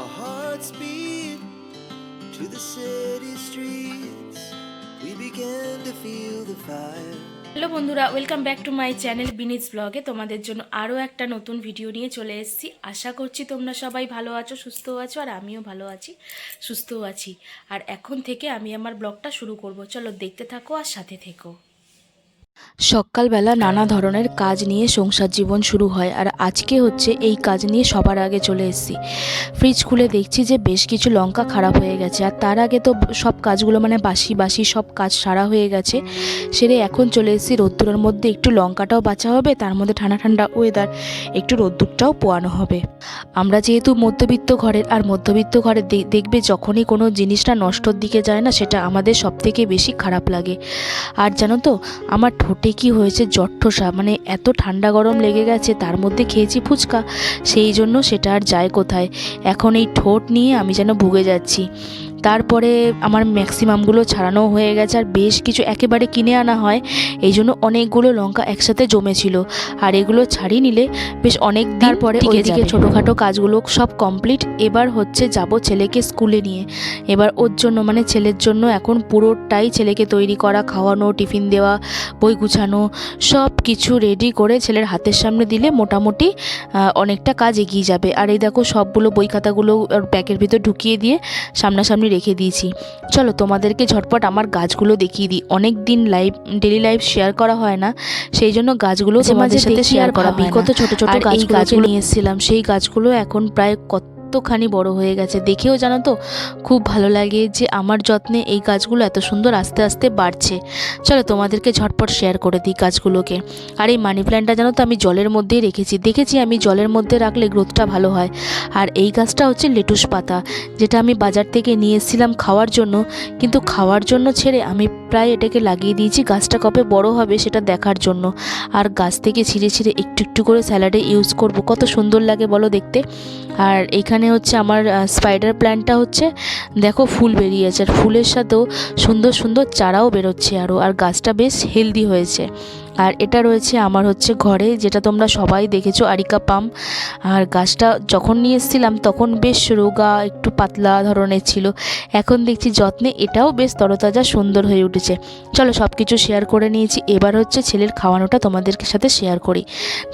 Our hearts beat to the city streets. We began to feel the fire. Hello বন্ধুরা welcome back to my channel বিনিজ ব্লগে তোমাদের জন্য আরও একটা নতুন ভিডিও নিয়ে চলে এসেছি। আশা করছি তোমরা সবাই ভালো আছো, সুস্থ আছো, আর আমিও ভালো আছি, সুস্থও আছি। আর এখন থেকে আমি আমার ব্লগটা শুরু করব। চলো দেখতে থাকো আর সাথে থেকো। সকালবেলা নানা ধরনের কাজ নিয়ে সংসার জীবন শুরু হয়, আর আজকে হচ্ছে এই কাজ নিয়ে সবার আগে চলে এসেছি। ফ্রিজ খুলে দেখছি যে বেশ কিছু লঙ্কা খারাপ হয়ে গেছে, আর তার আগে তো সব কাজগুলো মানে বাসি বাসি সব কাজ সারা হয়ে গেছে। সেরে এখন চলে এসেছি রোদ্দুরের মধ্যে, একটু লঙ্কাটাও বাঁচা হবে, তার মধ্যে ঠান্ডা ঠান্ডা ওয়েদার একটু রোদ্দুরটাও পোয়ানো হবে। আমরা যেহেতু মধ্যবিত্ত ঘরের, আর মধ্যবিত্ত ঘরে দেখবে যখনই কোনো জিনিসটা নষ্টর দিকে যায় না, সেটা আমাদের সব থেকে বেশি খারাপ লাগে। আর জানো তো, আমার ঠোঁটে কি হয়েছে জট্ঠসা মানে এত ঠান্ডা গরম লেগে গেছে, তার মধ্যে খেয়েছি ফুচকা। সেই জন্য সেটা আর যায় কোথায়? এখন এই ঠোঁট নিয়ে আমি যেন ভুগে যাচ্ছি। তারপরে আমার ম্যাক্সিমামগুলো ছাড়ানো হয়ে গেছে আর বেশ কিছু একেবারে কিনে আনা হয়। এই জন্য অনেকগুলো লঙ্কা একসাথে জমেছিল। আর এগুলো ছাড়িয়ে নিলে বেশ অনেক তারপরে ওইদিকে ছোটোখাটো কাজগুলো সব কমপ্লিট এবার হচ্ছে যাব ছেলেকে স্কুলে নিয়ে। এবার ওর জন্য মানে ছেলের জন্য এখন পুরোটাই ছেলেকে তৈরি করা খাওয়ানো টিফিন দেওয়া বই গুছানো সব কিছু রেডি করে ছেলের হাতের সামনে দিলে মোটামুটি অনেকটা কাজ এগিয়ে যাবে। আর এই দেখো সবগুলো বই খাতাগুলো ব্যাগের ভিতর ঢুকিয়ে দিয়ে সামনাসামনি রেখে দিয়েছি। চলো তোমাদেরকে ঝটপট আমার গাছগুলো দেখিয়ে দিই। অনেক দিন লাইভ ডেলি লাইফ শেয়ার করা হয় না। সেই জন্য গাছগুলো তোমাদের সাথে শেয়ার করা কত ছোট ছোট গাছ গাছগুলো নিয়ে এসেছিলাম। সেই গাছগুলো এখন প্রায় কতখানি বড় হয়ে গেছে দেখেও জানো তো? খুব ভালো লাগে যে আমার যত্নে এই গাছগুলো এত সুন্দর আস্তে আস্তে বাড়ছে। চলো তোমাদেরকে ঝটপট শেয়ার করে দিই গাছগুলোকে আর এই মানি প্ল্যান্টটা জানো তো আমি জলের মধ্যেই রেখেছি। দেখেছি আমি জলের মধ্যে রাখলে গ্রোথটা ভালো হয়। আর এই গাছটা হচ্ছে লেটুস পাতা, যেটা আমি বাজার থেকে নিয়ে এসেছিলাম খাওয়ার জন্য। কিন্তু খাওয়ার জন্য ছেড়ে আমি প্রায় এটাকে লাগিয়ে দিয়েছি গাছটা কবে বড় হবে সেটা দেখার জন্য। আর গাছ থেকে ছিঁড়ে ছিঁড়ে একটু একটু করে স্যালাডে ইউজ করব। কত সুন্দর লাগে বলো দেখতে। আর এখানে হচ্ছে আমার স্পাইডার প্ল্যান্টটা হচ্ছে, দেখো ফুল বেরিয়েছে। আর ফুলের সাথেও সুন্দর সুন্দর চারাও বেরোচ্ছে আরও আর গাছটা বেশ হেলদি হয়েছে। আর এটা রয়েছে আমার হচ্ছে ঘরে, যেটা তোমরা সবাই দেখেছ, আরিকা পাম। আর গাছটা যখন নিয়ে এসেছিলাম, তখন বেশ রোগা, একটু পাতলা ধরনের ছিল। এখন দেখছি যত্নে এটাও বেশ তরতাজা, সুন্দর হয়ে উঠেছে। চলো সব কিছু শেয়ার করে নিয়েছি। এবার হচ্ছে ছেলের খাওয়ানোটা তোমাদের সাথে শেয়ার করি।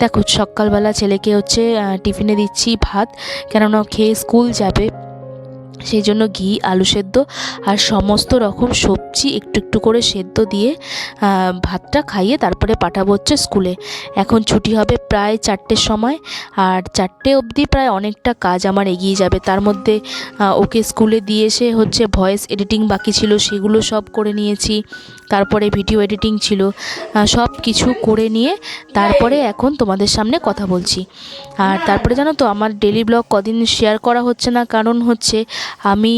দেখো, সকালবেলা ছেলেকে হচ্ছে টিফিনে দিচ্ছি ভাত। কেননা খেয়ে স্কুল যাবে। সেই জন্য ঘি, আলু সেদ্ধ আর সমস্ত রকম সবজি একটু একটু করে সেদ্ধ দিয়ে ভাতটা খাইয়ে তারপরে পাঠাবো হচ্ছে স্কুলে এখন ছুটি হবে প্রায় চারটের সময় আর চারটে অবধি প্রায় অনেকটা কাজ আমার এগিয়ে যাবে। তার মধ্যে ওকে স্কুলে দিয়ে এসে হচ্ছে ভয়েস এডিটিং বাকি ছিল, সেগুলো সব করে নিয়েছি। তারপরে ভিডিও এডিটিং ছিল সব কিছু করে নিয়ে তারপরে এখন তোমাদের সামনে কথা বলছি। আর তারপরে জানো তো, আমার ডেলি ব্লগ কদিন শেয়ার করা হচ্ছে না। কারণ হচ্ছে আমি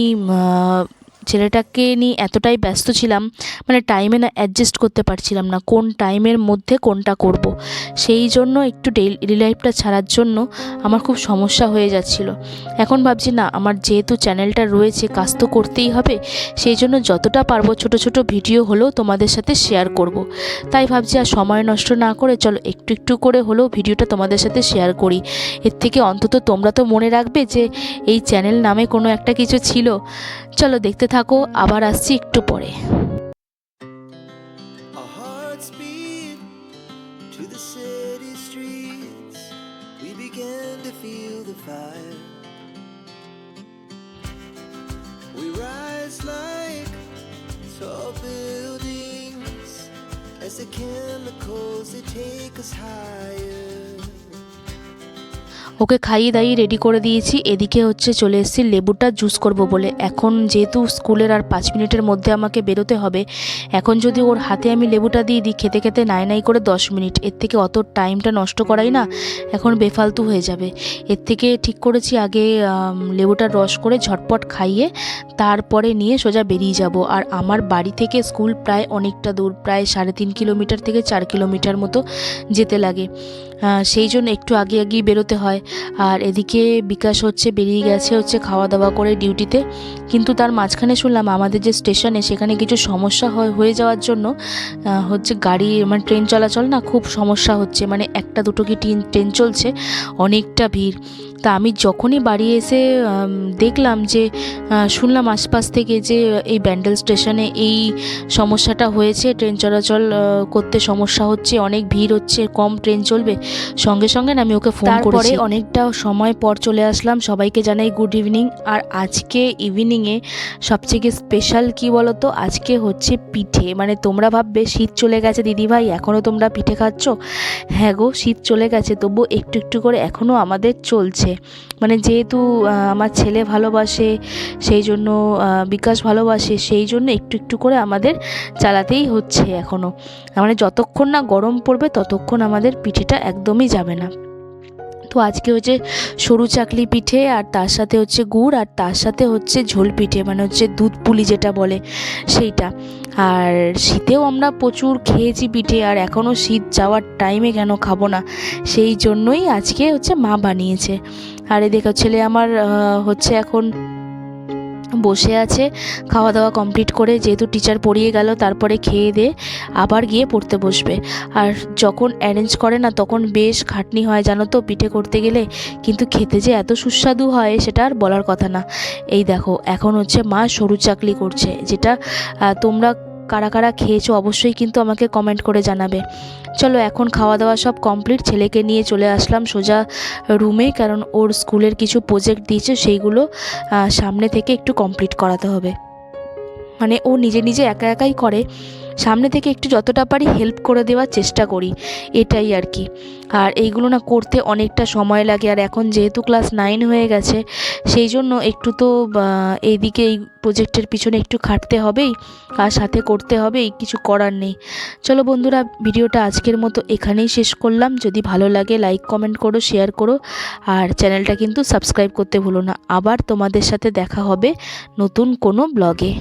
ছেলেটাকে নিয়ে এতটাই ব্যস্ত ছিলাম মানে টাইমে না অ্যাডজাস্ট করতে পারছিলাম না, কোন টাইমের মধ্যে কোনটা করব। সেই জন্য একটু ডেইলি লাইফটা ছাড়ার জন্য আমার খুব সমস্যা হয়ে যাচ্ছিল এখন ভাবছি, না, আমার যেহেতু চ্যানেলটা রয়েছে, কাজ তো করতেই হবে, সেই জন্য যতটা পারব ছোট ছোট ভিডিও হলেও তোমাদের সাথে শেয়ার করব। তাই ভাবছি, আর সময় নষ্ট না করে, চলো একটু একটু করে হলেও ভিডিওটা তোমাদের সাথে শেয়ার করি এর থেকে অন্তত তোমরা তো মনে রাখবে যে, এই চ্যানেল নামে কোনো একটা কিছু ছিল চলো দেখতে থাকো আবার আসছি একটু পরে as the chemicals they take us higher. ওকে খাইয়ে দাইয়ে রেডি করে দিয়েছি। এদিকে হচ্ছে চলে এসেছি, লেবুটা জুস করব বলে। এখন যেহেতু স্কুলের আর পাঁচ মিনিটের মধ্যে আমাকে বেরোতে হবে, এখন যদি ওর হাতে আমি লেবুটা দিয়ে দিই, খেতে খেতে নাই নাই করে দশ মিনিট, এর থেকে অত টাইমটা নষ্ট করাই না, এখন বেফালতু হয়ে যাবে। এর থেকে ঠিক করেছি আগে লেবুটার রস করে ঝটপট খাইয়ে তারপরে নিয়ে সোজা বেরিয়ে যাব। আর আমার বাড়ি থেকে স্কুল প্রায় অনেকটা দূর, প্রায় সাড়ে তিন কিলোমিটার থেকে চার কিলোমিটার মতো যেতে লাগে। সেই জন্য একটু আগে আগেই বেরোতে হয়। আর এদিকে বিকাশ হচ্ছে বেরিয়ে গেছে হচ্ছে খাওয়া দাওয়া করে ডিউটিতে। কিন্তু তার মাঝখানে শুনলাম আমাদের যে স্টেশনে সেখানে কিছু সমস্যা হয় যাওয়ার জন্য হচ্ছে গাড়ি মানে ট্রেন চলাচল না খুব সমস্যা হচ্ছে। মানে একটা দুটো কি ট্রেন চলছে, অনেকটা ভিড়। তা আমি যখনই বাড়ি এসে দেখলাম যে শুনলাম আশপাশ থেকে যে, এই ব্যান্ডেল স্টেশনে এই সমস্যাটা হয়েছে, ট্রেন চলাচল করতে সমস্যা হচ্ছে, অনেক ভিড় হচ্ছে, কম ট্রেন চলবে। সঙ্গে সঙ্গে আমি ওকে ফোন করেছি। অনেকটা সময় পর চলে আসলাম। সবাইকে জানাই গুড ইভিনিং আর আজকে ইভিনিংয়ে সবথেকে স্পেশাল কি বলো তো আজকে হচ্ছে পিঠে। মানে তোমরা ভাববে, শীত চলে গেছে দিদিভাই এখনও তোমরা পিঠে খাচ্ছ? হ্যাঁ গো, শীত চলে গেছে তবু একটু একটু করে এখনও আমাদের চলছে। মানে যেহেতু আমার ছেলে ভালোবাসে, সেই জন্য বিকাশ ভালোবাসে, সেই জন্য একটু একটু করে আমাদের চালাতেই হচ্ছে এখনও মানে যতক্ষণ না গরম পড়বে, ততক্ষণ আমাদের পিঠেটা একদমই যাবে না। তো আজকে হচ্ছে সরু চাকলি পিঠে আর তার সাথে হচ্ছে গুড় আর তার সাথে হচ্ছে ঝোল পিঠে মানে হচ্ছে দুধ পুলি যেটা বলে সেইটা। আর শীতেও আমরা প্রচুর খেয়েছি পিঠে আর এখনও শীত যাওয়ার টাইমে কেন খাব না, সেই জন্যই আজকে হচ্ছে মা বানিয়েছে। আর এদিকে ছেলে আমার হচ্ছে এখন বসে আছে খাওয়া দাওয়া কমপ্লিট করে যেহেতু টিচার পড়িয়ে গেল, তারপরে খেয়ে দিয়ে আবার গিয়ে পড়তে বসবে। আর যখন অ্যারেঞ্জ করে না, তখন বেশ খাটনি হয়, জানো তো, পিঠে করতে গেলে। কিন্তু খেতে যে এত সুস্বাদু হয়, সেটা আর বলার কথা না। এই দেখো, এখন হচ্ছে মা সরু চাকলি করছে, যেটা তোমরা কারা কারা খেয়েছো অবশ্যই কিন্তু আমাকে কমেন্ট করে জানাবে। চলো এখন খাওয়া দাওয়া সব কমপ্লিট ছেলেকে নিয়ে চলে আসলাম সোজা রুমে কারণ ওর স্কুলের কিছু প্রোজেক্ট দিয়েছে, সেইগুলো সামনে থেকে একটু কমপ্লিট করাতে হবে। মানে ও নিজে নিজে একা একাই করে। সামনে থেকে একটু যতটা পারি হেল্প করে দেওয়ার চেষ্টা করি, এটাই আর কি। আর এইগুলো না করতে অনেকটা সময় লাগে, আর এখন যেহেতু ক্লাস নাইন হয়ে গেছে, সেই জন্য একটু তো এইদিকে এই প্রজেক্টের পিছনে একটু খাটতে হবেই, আর সাথে করতে হবেই, কিছু করার নেই। চলো বন্ধুরা, ভিডিওটা আজকের মতো এখানেই শেষ করলাম। যদি ভালো লাগে লাইক কমেন্ট করো শেয়ার করো, আর চ্যানেলটা কিন্তু সাবস্ক্রাইব করতে ভুলো না। আবার তোমাদের সাথে দেখা হবে নতুন কোনো ব্লগে